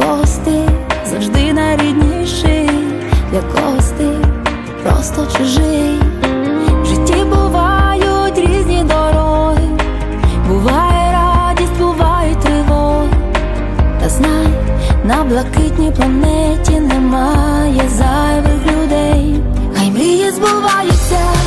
когось ти завжди найрідніший, для когось ти просто чужий. В житті бувають різні дороги, буває радість, бувають тривоги. Та знай, на блакитній планеті немає зайвих людей. Хай мрії збуваються, збуваються,